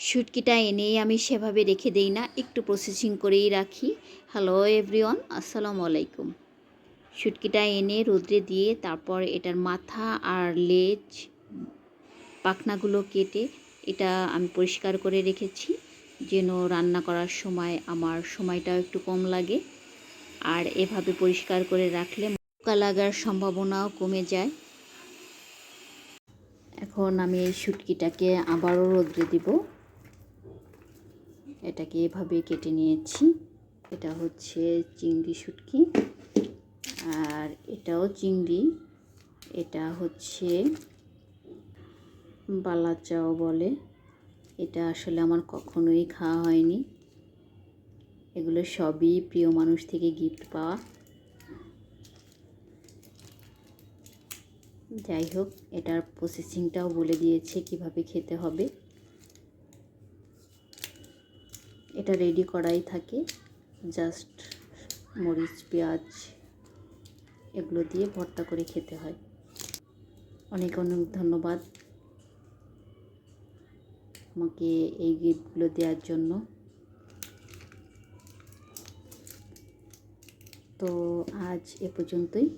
শুটকিটা এনেই আমি সেভাবে রেখে দেই না, একটু প্রসেসিং করেই রাখি। হ্যালো এভরিওয়ান আসসালামু আলাইকুম। শুটকিটা এনে রোদ্রে দিয়ে তারপর এটার মাথা আর লেজ, পাখনাগুলো কেটে এটা আমি পরিষ্কার করে রেখেছি, যেন রান্না করার সময় আমার সময়টাও একটু কম লাগে। আর এভাবে পরিষ্কার করে রাখলে পোকা লাগার সম্ভাবনাও কমে যায়। এখন আমি এই শুটকিটাকে আবারও রোদ্রে দিব। এটাকে এভাবে কেটে নিয়েছি। এটা হচ্ছে চিংড়ি শুটকি আর এটাও চিংড়ি। এটা হচ্ছে বালাচাও বলে। এটা আসলে আমার কখনোই খাওয়া হয়নি। এগুলো সবই প্রিয় মানুষ থেকে গিফট পাওয়া। যাই হোক, এটার প্রসেসিংটাও বলে দিয়েছে কীভাবে খেতে হবে। এটা রেডি করাই থাকে। জাস্ট মরিচ, পেঁয়াজ এগুলো দিয়ে ভর্তা করে খেতে হয়। অনেক অনেক ধন্যবাদ আমাকে এই গিফটগুলো দেওয়ার জন্য। তো আজ এ পর্যন্তই।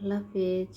আল্লাহ হাফেজ।